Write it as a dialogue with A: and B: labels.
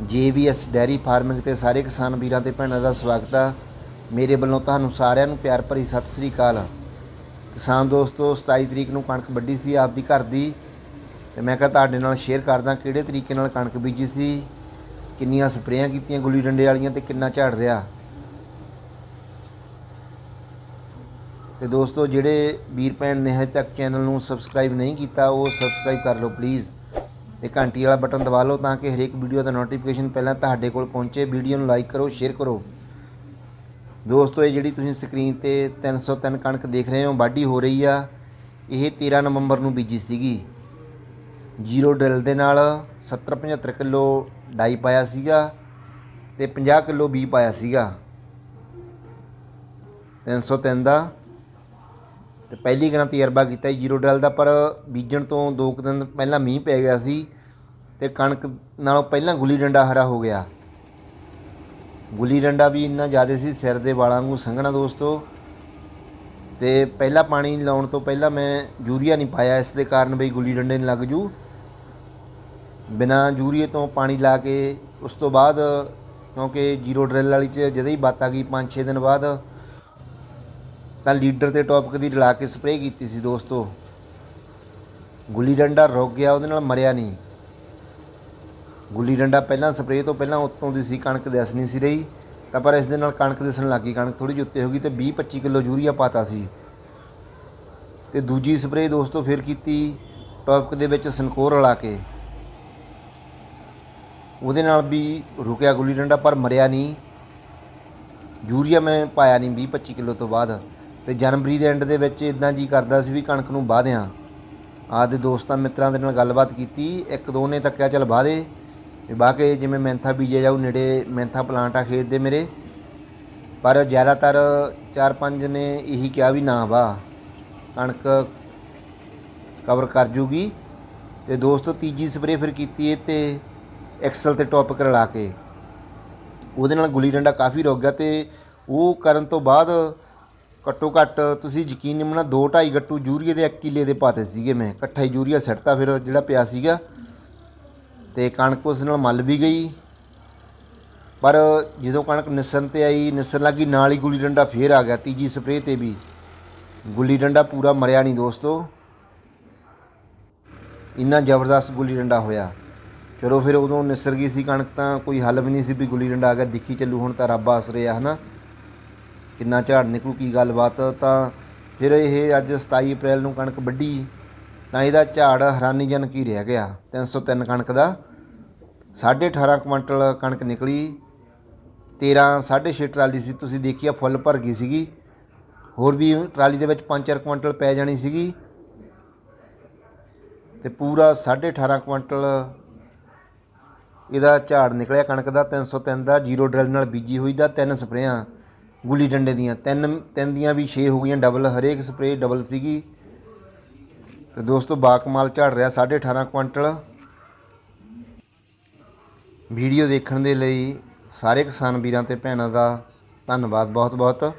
A: ਜੀਵੀਐਸ dairy farming ਤੇ ਸਾਰੇ ਕਿਸਾਨ ਵੀਰਾਂ ਤੇ ਭੈਣਾਂ ਦਾ ਸਵਾਗਤ ਆ। ਮੇਰੇ ਵੱਲੋਂ ਤੁਹਾਨੂੰ ਸਾਰਿਆਂ ਨੂੰ ਪਿਆਰ ਭਰੀ ਸਤਿ ਸ੍ਰੀ ਅਕਾਲ। ਕਿਸਾਨ ਦੋਸਤੋ 27 ਤਰੀਕ ਨੂੰ ਕਣਕ ਵੱਢੀ ਸੀ ਆਪ ਦੀ ਘਰ ਦੀ। ਤੇ ਮੈਂ ਕਿਹਾ ਤੁਹਾਡੇ ਨਾਲ ਸ਼ੇਅਰ ਕਰਦਾ ਕਿਹੜੇ ਤਰੀਕੇ ਨਾਲ ਕਣਕ ਬੀਜੀ ਸੀ, ਕਿੰਨੀਆਂ ਸਪਰੇਆਂ ਕੀਤੀਆਂ ਗੁੱਲੀ ਡੰਡੇ ਵਾਲੀਆਂ ਤੇ ਕਿੰਨਾ ਝਾੜ ਰਿਹਾ। ਤੇ ਦੋਸਤੋ, ਜਿਹੜੇ ਵੀਰ ਭੈਣ ਨੇ ਹਜੇ ਤੱਕ ਚੈਨਲ ਨੂੰ ਸਬਸਕ੍ਰਾਈਬ ਨਹੀਂ ਕੀਤਾ, ਉਹ ਸਬਸਕ੍ਰਾਈਬ ਕਰ ਲਓ ਪਲੀਜ਼ ਤੇ ਘੰਟੀ ਵਾਲਾ ਬਟਨ ਦਬਾ ਲਓ ਤਾਂ ਕਿ ਹਰੇਕ ਵੀਡੀਓ ਦਾ ਨੋਟੀਫਿਕੇਸ਼ਨ ਪਹਿਲਾਂ ਤੁਹਾਡੇ ਕੋਲ ਪਹੁੰਚੇ। ਵੀਡੀਓ ਨੂੰ ਲਾਈਕ ਕਰੋ ਸ਼ੇਅਰ ਕਰੋ। ਦੋਸਤੋ, ਇਹ ਜਿਹੜੀ ਤੁਸੀਂ ਸਕਰੀਨ ਤੇ 303 ਕਣਕ ਦੇਖ ਰਹੇ ਹੋ, ਵਾਢੀ ਹੋ ਰਹੀ ਆ। ਇਹ 13 ਨਵੰਬਰ ਨੂੰ ਬੀਜੀ ਸੀਗੀ। ਜ਼ੀਰੋ ਡਰਿਲ ਦੇ ਨਾਲ 70 75 ਕਿਲੋ ਡਾਈ ਪਾਇਆ ਸੀਗਾ ਤੇ 50 ਕਿਲੋ ਬੀ ਪਾਇਆ ਸੀਗਾ। 303 ਦਾ ਤੇ ਪਹਿਲੀ ਗਰਾਂ ਤਜਰਬਾ ਕੀਤਾ ਸੀ ਜ਼ੀਰੋ ਡਲ ਦਾ, ਪਰ ਬੀਜਣ ਤੋਂ ਦੋ ਕੁ ਦਿਨ ਪਹਿਲਾਂ ਮੀਂਹ ਪੈ ਗਿਆ ਸੀ ਤੇ ਕਣਕ ਨਾਲੋਂ ਪਹਿਲਾਂ ਗੁੱਲੀ ਡੰਡਾ ਹਰਾ ਹੋ ਗਿਆ। ਗੁੱਲੀ ਡੰਡਾ ਵੀ ਇੰਨਾ ਜ਼ਿਆਦਾ ਸੀ ਸਿਰ ਦੇ ਵਾਲਾਂ ਵਾਂਗੂ ਸੰਘਣਾ ਦੋਸਤੋ। ਤੇ ਪਹਿਲਾ ਪਾਣੀ ਲਾਉਣ ਤੋਂ ਪਹਿਲਾਂ ਮੈਂ ਯੂਰੀਆ ਨਹੀਂ ਪਾਇਆ, ਇਸ ਦੇ ਕਾਰਨ ਬਈ ਗੁੱਲੀ ਡੰਡੇ ਨੂੰ ਲੱਗ ਜੂ। ਬਿਨਾ ਯੂਰੀਏ ਤੋਂ ਪਾਣੀ ਲਾ ਕੇ ਉਸ ਤੋਂ ਬਾਅਦ, ਕਿਉਂਕਿ ਜ਼ੀਰੋ ਡਰਿਲ ਵਾਲੀ ਚ ਜਦੋਂ ਹੀ ਬਾਤ ਆ ਗਈ 5-6 ਦਿਨ ਬਾਅਦ ਤਾਂ ਲੀਡਰ ਤੇ ਟੌਪਕ ਦੀ ਰਲਾ ਕੇ ਸਪਰੇਅ ਕੀਤੀ ਸੀ ਦੋਸਤੋ। ਗੁੱਲੀ ਡੰਡਾ ਰੁਕ ਗਿਆ, ਉਹਦੇ ਨਾਲ ਮਰਿਆ ਨਹੀਂ। ਗੁੱਲੀ ਡੰਡਾ ਪਹਿਲਾਂ ਸਪਰੇਅ ਤੋਂ ਪਹਿਲਾਂ ਉੱਤੋਂ ਦੀ ਸੀ, ਕਣਕ ਦਿਸ ਸੀ ਰਹੀ। ਤਾਂ ਪਰ ਇਸ ਦੇ ਨਾਲ ਕਣਕ ਦਿਸਣ ਲੱਗੀ ਕਣਕ ਥੋੜੀ ਜਿਹੀ ਉੱਤੇ ਹੋ ਗਈ ਤੇ 20 25 ਕਿਲੋ ਯੂਰੀਆ ਪਾਤਾ ਸੀ। ਤੇ ਦੂਜੀ ਸਪਰੇਅ ਦੋਸਤੋ ਫਿਰ ਕੀਤੀ ਟੌਪਕ ਦੇ ਵਿੱਚ ਸਨਕੋਰ ਰਲਾ ਕੇ। ਉਹਦੇ ਨਾਲ ਵੀ ਰੁਕਿਆ ਗੁੱਲੀ ਡੰਡਾ ਪਰ ਮਰਿਆ ਨਹੀਂ। ਯੂਰੀਆ ਮੈਂ ਪਾਇਆ ਨਹੀਂ 20 25 ਕਿਲੋ ਤੋਂ ਬਾਅਦ। ਤੇ ਜਨਵਰੀ ਦੇ ਐਂਡ ਦੇ ਵਿੱਚ ਇਦਾਂ ਜੀ ਕਰਦਾ ਸੀ ਵੀ ਕਣਕ ਨੂੰ ਵਾਹ ਦਿਆਂ ਆਦੇ ਦੋਸਤਾਂ ਮਿੱਤਰਾਂ ਦੇ ਨਾਲ ਗੱਲਬਾਤ ਕੀਤੀ, ਇੱਕ ਦੋ ਨੇ ਤੱਕਿਆ, ਚੱਲ ਵਾਹ ਦੇ ਵੀ ਵਾਹ ਕੇ ਜਿਵੇਂ ਮੈਂਥਾ ਬੀਜਿਆ ਜਾਊ, ਨੇੜੇ ਮੈਂਥਾ ਪਲਾਂਟ ਆ ਖੇਤ ਦੇ ਮੇਰੇ। ਪਰ ਜ਼ਿਆਦਾਤਰ ਚਾਰ ਪੰਜ ਨੇ ਇਹੀ ਕਿਹਾ ਵੀ ਨਾ ਵਾਹ, ਕਣਕ ਕਵਰ ਕਰ ਜੂਗੀ। ਤੇ ਦੋਸਤੋ ਤੀਜੀ ਸਪਰੇਅ ਫਿਰ ਕੀਤੀ ਇਹ ਤੇ ਐਕਸਲ ਤੇ ਟੌਪਿਕ ਰਲਾ ਕੇ। ਉਹਦੇ ਨਾਲ ਗੁੱਲੀ ਡੰਡਾ ਕਾਫੀ ਰੁਕ ਗਿਆ ਤੇ ਉਹ ਕਰਨ ਤੋਂ ਬਾਅਦ ਘੱਟੋ ਘੱਟ ਤੁਸੀਂ ਯਕੀਨ ਨਹੀਂ ਮੰਨਣਾ 2 2.5 ਗੱਟੂ ਯੂਰੀਏ ਦੇ 1 ਕਿੱਲੇ ਦੇ ਪਾਤੇ ਸੀਗੇ ਮੈਂ। ਇਕੱਠਾ ਹੀ ਯੂਰੀਆ ਸਿੱਟਤਾ ਫਿਰ ਜਿਹੜਾ ਪਿਆ ਸੀਗਾ। ਤੇ ਕਣਕ ਉਸ ਨਾਲ ਮੱਲ ਵੀ ਗਈ। ਪਰ ਜਦੋਂ ਕਣਕ ਨਿਸਰਨ ਤੇ ਆਈ, ਨਿਸਰਨ ਲੱਗੀ, ਨਾਲ ਹੀ ਗੁੱਲੀ ਡੰਡਾ ਫੇਰ ਆ ਗਿਆ, ਤੀਜੀ ਸਪਰੇਅ ਤੇ ਵੀ। ਗੁੱਲੀ ਡੰਡਾ ਪੂਰਾ ਮਰਿਆ ਨਹੀਂ ਦੋਸਤੋ। ਇੰਨਾ ਜ਼ਬਰਦਸਤ ਗੁੱਲੀ ਡੰਡਾ ਹੋਇਆ। ਚਲੋ ਫਿਰ ਉਦੋਂ ਨਿਸਰ ਗਈ ਸੀ ਕਣਕ ਤਾਂ ਕੋਈ ਹੱਲ ਵੀ ਨਹੀਂ ਸੀ ਵੀ ਗੁੱਲੀ ਡੰਡਾ ਆ ਗਿਆ, ਦਿਖੀ ਚੱਲੂ ਹੁਣ ਤਾਂ ਰੱਬ ਆਸ ਰਿਹਾ ਹਨਾ। ਕਿੰਨਾ ਝਾੜ ਨਿਕਲੂ, ਕੀ ਗੱਲਬਾਤ, ਤਾਂ ਫਿਰ ਇਹ ਅੱਜ 27 ਅਪ੍ਰੈਲ ਨੂੰ ਕਣਕ ਵੱਢੀ, ਤਾਂ ਇਹਦਾ ਝਾੜ ਹੈਰਾਨੀਜਨਕ ਹੀ ਰਹਿ ਗਿਆ। 303 ਕਣਕ ਦਾ 18.5 ਕੁਇੰਟਲ ਕਣਕ ਨਿਕਲੀ 13 6.5 ਟਰਾਲੀ ਸੀ। ਤੁਸੀਂ ਦੇਖੀ ਆ, ਫੁੱਲ ਭਰ ਗਈ ਸੀਗੀ। ਹੋਰ ਵੀ ਟਰਾਲੀ ਦੇ ਵਿੱਚ 5-4 ਕੁਇੰਟਲ ਪੈ ਜਾਣੀ ਸੀਗੀ। ਤੇ ਪੂਰਾ 18.5 ਕੁਇੰਟਲ ਇਹਦਾ ਝਾੜ ਨਿਕਲਿਆ ਕਣਕ ਦਾ। 303 ਦਾ ਜ਼ੀਰੋ ਡਰਿਲ ਨਾਲ ਬੀਜੀ ਹੋਈ ਦਾ। ਤਿੰਨ ਸਪਰੇਆਂ ਗੁੱਲੀ ਡੰਡੇ ਦੀਆਂ। ਤਿੰਨ ਤਿੰਨ ਦੀਆਂ ਵੀ 6 ਹੋ ਗਈਆਂ ਡਬਲ ਹਰੇਕ ਸਪਰੇਅ ਡਬਲ ਸੀਗੀ। ਤੇ ਦੋਸਤੋ, ਬਾਕਮਾਲ ਝੜ ਰਿਹਾ 18.5 ਕੁਇੰਟਲ। ਵੀਡੀਓ ਦੇਖਣ ਦੇ ਲਈ ਸਾਰੇ ਕਿਸਾਨ ਵੀਰਾਂ ਤੇ ਭੈਣਾਂ ਦਾ ਧੰਨਵਾਦ ਬਹੁਤ ਬਹੁਤ